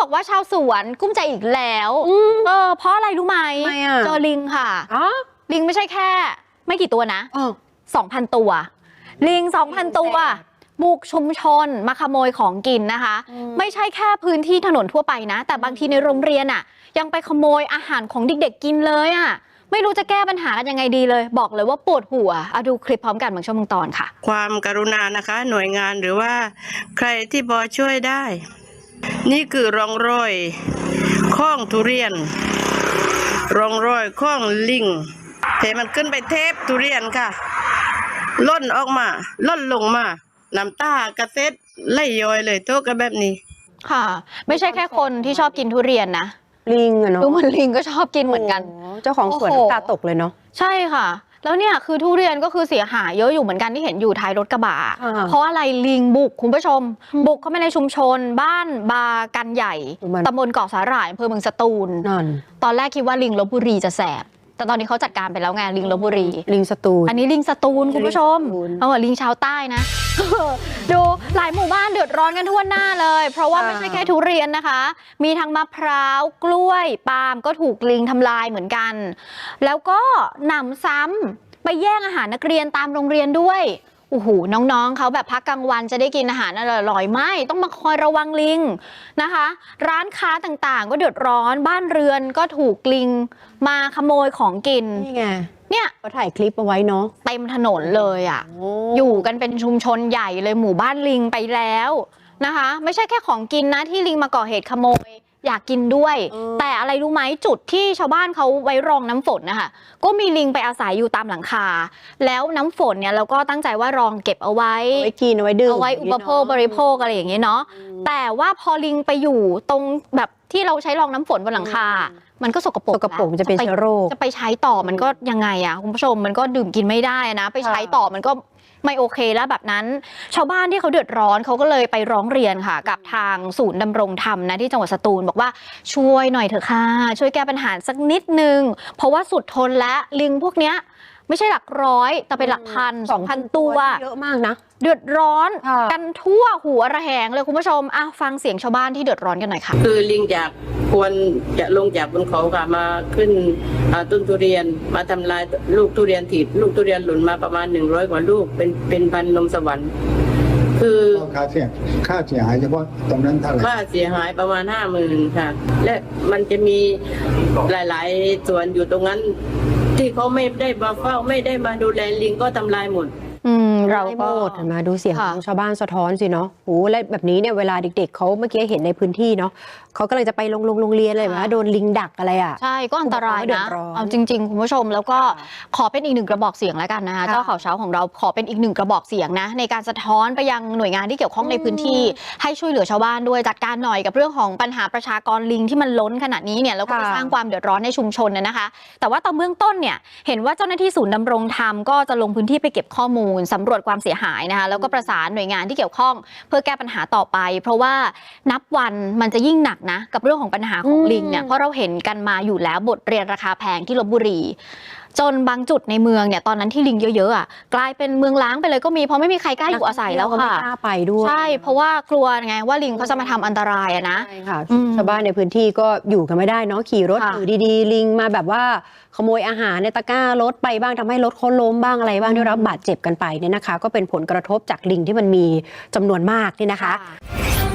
บอกว่าชาวสวนกุ้มใจอีกแล้วเออเพราะอะไรรู้ไหมทำไมอะเจอลิงค่ะ อ๋อ ลิงไม่ใช่แค่ ไม่กี่ตัวนะอ๋อ2,000ตัว ลิง2,000ตัว บุกชุมชนมาขโมยของกินนะคะ อืม ไม่ใช่แค่พื้นที่ถนนทั่วไปนะ แต่บางทีในโรงเรียนอะ ยังไปขโมยอาหารของเด็กๆกินเลยอะ ไม่รู้จะแก้ปัญหากันยังไงดีเลย บอกเลยว่าปวดหัวเอาดูคลิปพร้อมกันบางช่วงบางตอนค่ะ ความกรุณานะคะ หน่วยงานหรือว่า ใครที่พอช่วยได้ นี่คือร่องรอยข้องทุเรียน ร่องรอยข้องลิงเห็นมันขึ้นไปเทปทุเรียนค่ะ ล่นออกมา ล่นลงมาน้ำตากระเซ็ดไหลย้อยเลยโตกกันแบบนี้ ค่ะ ไม่ใช่แค่คนที่ชอบกินทุเรียนนะลิงอะเนาะดูเหมือนลิงก็ชอบกินเหมือนกันโเจ้าของสวนโอ้โหน้ำตาตกเลยเนาะใช่ค่ะ แล้วเนี่ยคือทุเรียนก็คือเสียหายเยอะอยู่เหมือนกันที่เห็นอยู่ท้ายรถกระบะอ่าเพราะอะไรลิงบุกคุณผู้ชม บุกเข้าไปในชุมชน บ้านบากันใหญ่มันตำบลเกาะสาหร่ายอำเภอเมืองสตูลนั่นตอนแรกคิดว่าลิงลบบุรีจะแสบ แต่ตอนนี้เขาจัดการไปแล้วไงลิงลบบุรี ลิงสตูลอันนี้ลิงสตูลคุณผู้ชมลิงสตูลเอาเหมือนลิงชาวใต้นะ ดูหลายหมู่บ้านเดือดร้อนกันทั่วหน้าเลย เพราะว่าอ่าไม่ใช่แค่ทุเรียนนะคะ มีทั้งมะพร้าวกล้วยปาล์มก็ถูกลิงทำลายเหมือนกัน แล้วก็หนำซ้ำไปแย่งอาหารนักเรียนตามโรงเรียนด้วย โอ้โหน้องๆเขาแบบพักกลางวันจะได้กินอาหารอร่อยๆไม่ต้องมาคอยระวังลิงนะคะ ร้านค้าต่างๆ ก็เดือดร้อนบ้านเรือนก็ถูกลิงมาขโมยของกินนี่ไงเนี่ยเขาถ่ายคลิปเอาไว้เนาะเต็มถนนเลยอะอยู่กันเป็นชุมชนใหญ่เลยหมู่บ้านลิงไปแล้วนะคะ ไม่ใช่แค่ของกินนะที่ลิงมาก่อเหตุขโมย อยากกินด้วย เออ แต่อะไรรู้ไหมจุดที่ชาวบ้านเขาไว้รองน้ำฝนนะคะก็มีลิงไปอาศัยอยู่ตามหลังคา แล้วน้ำฝนเนี่ยเราก็ตั้งใจว่ารองเก็บเอาไว้ เอาไว้กินเอาไว้ดื่มเอาไว้อุปโภคบริโภคอะไรอย่างเงี้ยเนาะแต่ว่าพอลิงไปอยู่ตรงแบบที่เราใช้รองน้ำฝนบนหลังคา มันก็สกปรกสกปรกมันจะเป็นไเชื้อโรค จะไปใช้ต่อมันก็ยังไงอะคุณผู้ชมมันก็ดื่มกินไม่ได้นะ ไปใช้ต่อมันก็ ไม่โอเคแล้วแบบนั้น ชาวบ้านที่เขาเดือดร้อนเขาก็เลยไปร้องเรียนค่ะ กับทางศูนย์ดำรงธรรมนะที่จังหวัดสตูลบอกว่าช่วยหน่อยเถอะค่ะช่วยแก้ปัญหาสักนิดนึง เพราะว่าสุดทนและลิงพวกเนี้ย ไม่ใช่หลักร้อย แต่เป็นหลักพันสองพันตัวเยอะมากนะ เดือดร้อนค่ะกันทั่วหัวระแหงเลยคุณผู้ชมอะฟังเสียงชาวบ้านที่เดือดร้อนกันหน่อยค่ะ คือลิงจากควรจะลงจากบนเขาค่ะมาขึ้นอ่าต้นทุเรียนมาทำลายลูกทุเรียนถีบลูกทุเรียนหล่นมาประมาณหนึ่งร้อยกว่าลูกเป็นเป็นพันนมสวรรค์คือค่าเสียค่าเสียหายเฉพาะตรงนั้นเท่าไหร่ค่าเสียหายประมาณห้าหมื่นค่ะ และมันจะมีหลาย ๆ ส่วนอยู่ตรงนั้น ที่เขาไม่ได้มาเฝ้าไม่ได้มาดูแลลิงก็ทำลายหมด เราไม่ก็หมดเห็นไหมาดูเสียงค่ะของชาวบ้านสะท้อนสิเนาะโอ้และแบบนี้เนี่ยเวลาเด็ก ๆเขาเมื่อกี้เห็นในพื้นที่เนาะเขาก็เลยจะไปโรงโรงโรงเรียนเลยว่าโดนลิงดักอะไรอะ ใช่ก็อันตรายผู้ปกครองก็เดือนะดร้อนเอาจริง ๆ คุณผู้ชมแล้วก็ขอเป็นอีกหนึ่งกระบอกเสียงแล้วกันนะคะค่ะเจ้าข่าวเช้าของเราขอเป็นอีกหนึ่งกระบอกเสียงนะในการสะท้อนไปยังหน่วยงานที่เกี่ยวข้องในพื้นที่ ให้ช่วยเหลือชาวบ้านด้วยจัดการหน่อยกับเรื่องของปัญหาประชากรลิงที่มันล้นขนาดนี้เนี่ยแล้วก็ไปค่ะสร้างความเดือดร้อนในชุมชนนะนะคะ แต่ว่าตอนเบื้องต้นเนี่ยเห็นว่าเจ้าหน้าที่ศูนย์ดำรงธรรมก็จะลงพื้นที่ไปเก็บข้อมูลสำรวจความเสียหายนะคะแล้วก็ประสานหน่วยงานที่เกี่ยวข้อง เพื่อแก้ปัญหาต่อไป เพราะว่านับวันมันจะยิ่งหนักนะกับเรื่องของปัญหาของลิงเนี่ยเพราะเราเห็นกันมาอยู่แล้วบทเรียนราคาแพงที่ลบบุรี จนบางจุดในเมืองเนี่ยตอนนั้นที่ลิงเยอะๆอะกลายเป็นเมืองล้างไปเลยก็มีเพราะไม่มีใครกล้าอยู่อาศัยแล้วก็ไม่ค่ะกล้าไปด้วยใช่เพราะว่ากลัวไงว่าลิงเขาจะมาทำอันตรายอะนะใช่ค่ะอืมชาวบ้านในพื้นที่ก็อยู่กันไม่ได้เนาะขี่รถค่ะอยู่ดีๆ ลิงมาแบบว่าขโมยอาหารในตะกร้ารถไปบ้างทำให้รถเขาล้มบ้างอะไรบ้างได้รับบาดเจ็บกันไปเนี่ยนะคะ ก็เป็นผลกระทบจากลิงที่มันมีจำนวนมากเนี่ยนะคะค่ะ